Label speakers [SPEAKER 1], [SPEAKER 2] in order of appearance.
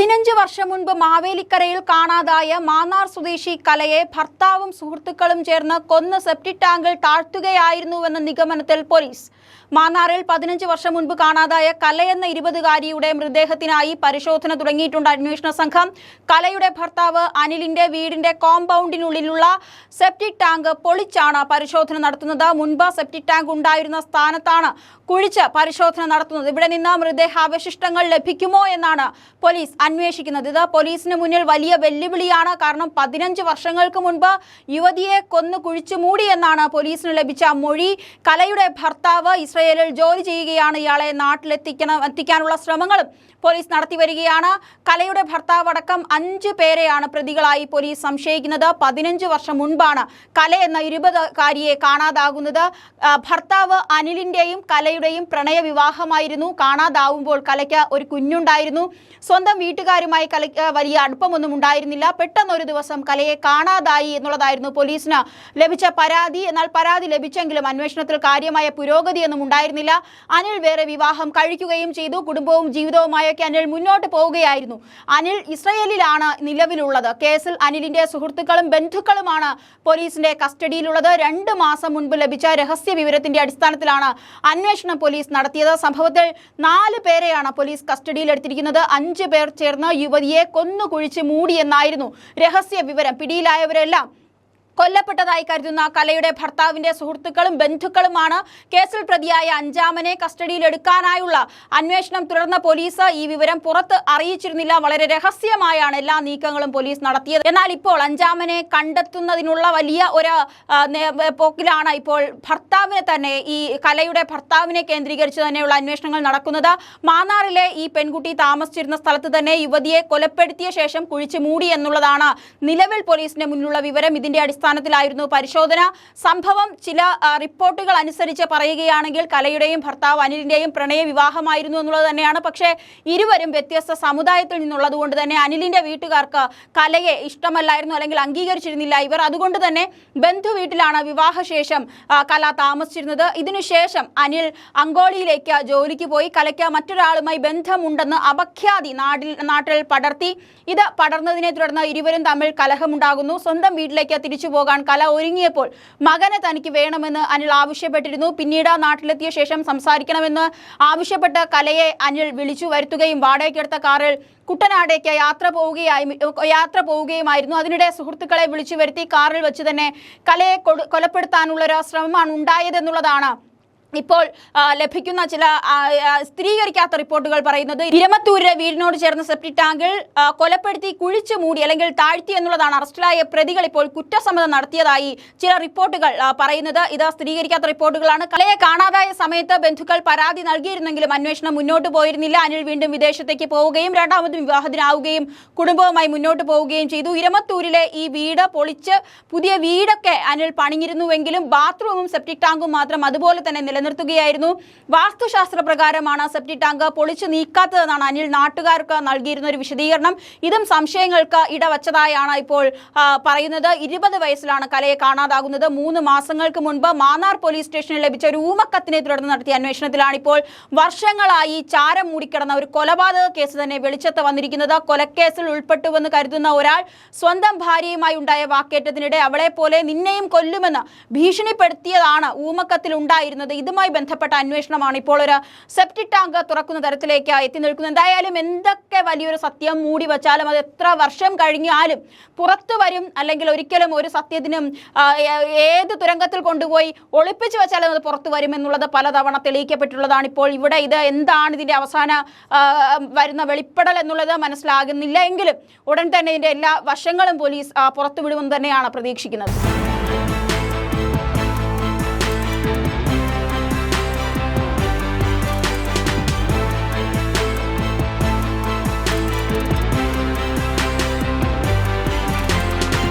[SPEAKER 1] പതിനഞ്ച് വർഷം മുൻപ് മാവേലിക്കരയിൽ കാണാതായ മാന്നാർ സ്വദേശി കലയെ ഭർത്താവും സുഹൃത്തുക്കളും ചേർന്ന് കൊന്ന് സെപ്റ്റിക് ടാങ്കിൽ താഴ്ത്തുകയായിരുന്നുവെന്ന നിഗമനത്തിൽ പോലീസ്. മാന്നാറിൽ പതിനഞ്ച് വർഷം മുൻപ് കാണാതായ കലയെന്ന ഇരുപതുകാരിയുടെ മൃതദേഹത്തിനായി പരിശോധന തുടങ്ങിയിട്ടുണ്ട് അന്വേഷണ സംഘം. കലയുടെ ഭർത്താവ് അനിലിന്റെ വീടിന്റെ കോമ്പൗണ്ടിനുള്ളിലുള്ള സെപ്റ്റിക് ടാങ്ക് പൊളിച്ചാണ് പരിശോധന നടത്തുന്നത്. മുൻപ് സെപ്റ്റിക് ടാങ്ക് ഉണ്ടായിരുന്ന സ്ഥാനത്താണ് കുഴിച്ച് പരിശോധന നടത്തുന്നത്. ഇവിടെ നിന്ന് മൃതദേഹാവശിഷ്ടങ്ങൾ ലഭിക്കുമോ എന്നാണ് പോലീസ് അന്വേഷിക്കുന്നത്. ഇത് പോലീസിന് മുന്നിൽ വലിയ വെല്ലുവിളിയാണ്. കാരണം പതിനഞ്ച് വർഷങ്ങൾക്ക് മുൻപ് യുവതിയെ കൊന്നു കുഴിച്ചു മൂടി എന്നാണ് പോലീസിന് ലഭിച്ച മൊഴി. കലയുടെ ഭർത്താവ് ഇസ്രയേലിൽ ജോലി ചെയ്യുകയാണ്. ഇയാളെ നാട്ടിലെത്തിക്കണം എത്തിക്കാനുള്ള ശ്രമങ്ങളും പോലീസ് നടത്തി വരികയാണ്. കലയുടെ ഭർത്താവ് അടക്കം അഞ്ച് പേരെയാണ് പ്രതികളായി പോലീസ് സംശയിക്കുന്നത്. പതിനഞ്ച് വർഷം മുൻപാണ് കല എന്ന ഇരുപതുകാരിയെ കാണാതാകുന്നത്. ഭർത്താവ് അനിലിന്റെയും കലയുടെയും പ്രണയ വിവാഹമായിരുന്നു കാണാതാവുമ്പോൾ കലയ്ക്ക് ഒരു കുഞ്ഞുണ്ടായിരുന്നു. സ്വന്തം വീട്ടുകാരുമായി കലയ്ക്ക് വലിയ അടുപ്പമൊന്നും ഉണ്ടായിരുന്നില്ല. പെട്ടെന്ന് ഒരു ദിവസം കലയെ കാണാതായി എന്നുള്ളതായിരുന്നു പോലീസിന് ലഭിച്ച പരാതി. എന്നാൽ പരാതി ലഭിച്ചെങ്കിലും അന്വേഷണത്തിൽ കാര്യമായ പുരോഗതിയൊന്നും ഉണ്ടായിരുന്നില്ല. അനിൽ വേറെ വിവാഹം കഴിക്കുകയും ചെയ്തു. കുടുംബവും ജീവിതവുമായൊക്കെ അനിൽ മുന്നോട്ട് പോവുകയായിരുന്നു. അനിൽ ഇസ്രയേലിലാണ് നിലവിലുള്ളത്. കേസിൽ അനിലിന്റെ സുഹൃത്തുക്കളും ബന്ധുക്കളുമാണ് പോലീസിന്റെ കസ്റ്റഡിയിലുള്ളത്. രണ്ട് മാസം മുൻപ് ലഭിച്ച രഹസ്യ വിവരത്തിന്റെ അടിസ്ഥാനത്തിലാണ് അന്വേഷണം പോലീസ് നടത്തിയത്. സംഭവത്തിൽ നാല് പേരെയാണ് പോലീസ് കസ്റ്റഡിയിലെടുത്തിരിക്കുന്നത്. അഞ്ച് പേർ ചേർന്ന് യുവതിയെ കൊന്നുകുഴിച്ച് മൂടിയെന്നായിരുന്നു രഹസ്യ വിവരം പിടിയിലായവരെല്ലാം കൊല്ലപ്പെട്ടതായി കരുതുന്ന കലയുടെ ഭർത്താവിന്റെ സുഹൃത്തുക്കളും ബന്ധുക്കളുമാണ് കേസിൽ പ്രതിയായ അഞ്ചാമനെ കസ്റ്റഡിയിലെടുക്കാനായുള്ള അന്വേഷണം തുടർന്ന പോലീസ് ഈ വിവരം പുറത്ത് അറിയിച്ചിരുന്നില്ല. വളരെ രഹസ്യമായാണ് എല്ലാ നീക്കങ്ങളും പോലീസ് നടത്തിയത്. എന്നാൽ ഇപ്പോൾ അഞ്ചാമനെ കണ്ടെത്തുന്നതിനുള്ള വലിയ ഒരു പോക്കിലാണ് ഇപ്പോൾ ഭർത്താവിനെ തന്നെ ഈ കലയുടെ ഭർത്താവിനെ കേന്ദ്രീകരിച്ച് തന്നെയുള്ള അന്വേഷണങ്ങൾ നടക്കുന്നത്. മാന്നാറിലെ ഈ പെൺകുട്ടി താമസിച്ചിരുന്ന സ്ഥലത്ത് തന്നെ യുവതിയെ കൊലപ്പെടുത്തിയ ശേഷം കുഴിച്ചു മൂടി എന്നുള്ളതാണ് നിലവിൽ പോലീസിന്റെ മുന്നിലുള്ള വിവരം. ഇതിന്റെ അടിസ്ഥാനത്തിലായിരുന്നു പരിശോധന. സംഭവം ചില റിപ്പോർട്ടുകൾ അനുസരിച്ച് പറയുകയാണെങ്കിൽ കലയുടെയും ഭർത്താവ് അനിലിന്റെയും പ്രണയ വിവാഹമായിരുന്നു എന്നുള്ളത് തന്നെയാണ്. പക്ഷേ ഇരുവരും വ്യത്യസ്ത സമുദായത്തിൽ നിന്നുള്ളത് കൊണ്ട് തന്നെ അനിലിന്റെ വീട്ടുകാർക്ക് കലയെ ഇഷ്ടമല്ലായിരുന്നു അല്ലെങ്കിൽ അംഗീകരിച്ചിരുന്നില്ല ഇവർ. അതുകൊണ്ട് തന്നെ ബന്ധു വീട്ടിലാണ് വിവാഹശേഷം കല താമസിച്ചിരുന്നത്. ഇതിനുശേഷം അനിൽ അങ്കോളിയിലേക്ക് ജോലിക്ക് പോയി. കലയ്ക്ക് മറ്റൊരാളുമായി ബന്ധമുണ്ടെന്ന് അപഖ്യാതി നാട്ടിൽ നാട്ടിൽ പടർത്തി. ഇത് പടർന്നതിനെ തുടർന്ന് ഇരുവരും തമ്മിൽ കലഹമുണ്ടാകുന്നു. സ്വന്തം വീട്ടിലേക്ക് തിരിച്ചു പോകാൻ കല ഒരുങ്ങിയപ്പോൾ മകനെ തനിക്ക് വേണമെന്ന് അനിൽ ആവശ്യപ്പെട്ടിരുന്നു. പിന്നീട് നാട്ടിലെത്തിയ ശേഷം സംസാരിക്കണമെന്ന് ആവശ്യപ്പെട്ട കലയെ അനിൽ വിളിച്ചു വരുത്തുകയും വാടകയ്ക്കെടുത്ത കാറിൽ കുട്ടനാടേക്ക് യാത്ര പോവുകയായി യാത്ര പോവുകയുമായിരുന്നു. അതിനിടെ സുഹൃത്തുക്കളെ വിളിച്ചു വരുത്തി കാറിൽ വെച്ച് തന്നെ കലയെ കൊലപ്പെടുത്താനുള്ള ശ്രമമാണ് ഉണ്ടായതെന്നുള്ളതാണ് ഇപ്പോൾ ലഭിക്കുന്ന ചില സ്ഥിരീകരിക്കാത്ത റിപ്പോർട്ടുകൾ പറയുന്നത് ഇരമത്തൂരിലെ വീടിനോട് ചേർന്ന സെപ്റ്റിക് ടാങ്കിൽ കൊലപ്പെടുത്തി കുഴിച്ചു മൂടി അല്ലെങ്കിൽ താഴ്ത്തി എന്നുള്ളതാണ് അറസ്റ്റിലായ പ്രതികൾ ഇപ്പോൾ കുറ്റസമ്മതം നടത്തിയതായി ചില റിപ്പോർട്ടുകൾ പറയുന്നത്. ഇത് സ്ഥിരീകരിക്കാത്ത റിപ്പോർട്ടുകളാണ്. കലയെ കാണാതായ സമയത്ത് ബന്ധുക്കൾ പരാതി നൽകിയിരുന്നെങ്കിലും അന്വേഷണം മുന്നോട്ട് പോയിരുന്നില്ല. അനിൽ വീണ്ടും വിദേശത്തേക്ക് പോവുകയും രണ്ടാമതും വിവാഹത്തിനാവുകയും കുടുംബവുമായി മുന്നോട്ട് പോവുകയും ചെയ്തു. ഇരമത്തൂരിലെ ഈ വീട് പൊളിച്ച് പുതിയ വീടൊക്കെ അനിൽ പണിഞ്ഞിരുന്നുവെങ്കിലും ബാത്റൂമും സെപ്റ്റിക് ടാങ്കും മാത്രം അതുപോലെ തന്നെ നിലനിർത്തുകയായിരുന്നു. വാസ്തുശാസ്ത്ര പ്രകാരമാണ് സെപ്റ്റിക് ടാങ്ക് പൊളിച്ചു നീക്കാത്തതെന്നാണ് അനിൽ നാട്ടുകാർക്ക് നൽകിയിരുന്ന ഒരു വിശദീകരണം. ഇതും സംശയങ്ങൾക്ക് ഇടവച്ചതായാണ് ഇപ്പോൾ പറയുന്നത്. ഇരുപത് വയസ്സിലാണ് കലയെ കാണാതാകുന്നത്. മൂന്ന് മാസങ്ങൾക്ക് മുൻപ് മാന്നാർ പോലീസ് സ്റ്റേഷനിൽ ലഭിച്ച ഒരു ഊമക്കത്തിനെ തുടർന്ന് നടത്തിയ അന്വേഷണത്തിലാണ് ഇപ്പോൾ വർഷങ്ങളായി ചാരം മൂടിക്കിടന്ന ഒരു കൊലപാതക കേസ് തന്നെ വെളിച്ചത്ത് വന്നിരിക്കുന്നത്. കൊലക്കേസിൽ ഉൾപ്പെട്ടുവെന്ന് കരുതുന്ന ഒരാൾ സ്വന്തം ഭാര്യയുമായി ഉണ്ടായ വാക്കേറ്റത്തിനിടെ അവളെ പോലെ നിന്നെയും കൊല്ലുമെന്ന് ഭീഷണിപ്പെടുത്തിയതാണ് ഊമക്കത്തിൽ ഉണ്ടായിരുന്നത്. ഇതുമായി ബന്ധപ്പെട്ട അന്വേഷണമാണ് ഇപ്പോൾ ഒരു സെപ്റ്റിക് ടാങ്ക് തുറക്കുന്ന തരത്തിലേക്ക് എത്തി നിൽക്കുന്നത്. എന്തായാലും എന്തൊക്കെ വലിയൊരു സത്യം മൂടി വച്ചാലും അത് എത്ര വർഷം കഴിഞ്ഞാലും പുറത്തു വരും അല്ലെങ്കിൽ ഒരിക്കലും ഒരു സത്യത്തിനും ഏത് തുരങ്കത്തിൽ കൊണ്ടുപോയി ഒളിപ്പിച്ചു വെച്ചാലും അത് പുറത്തു വരും എന്നുള്ളത് പലതവണ തെളിയിക്കപ്പെട്ടുള്ളതാണ് ഇപ്പോൾ ഇവിടെ ഇത്. എന്താണ് ഇതിന്റെ അവസാന വരുന്ന വെളിപ്പെടൽ എന്നുള്ളത് മനസ്സിലാകുന്നില്ല എങ്കിലും ഉടൻ തന്നെ ഇതിന്റെ എല്ലാ വശങ്ങളും പോലീസ് പുറത്തുവിടുമെന്ന് തന്നെയാണ് പ്രതീക്ഷിക്കുന്നത്.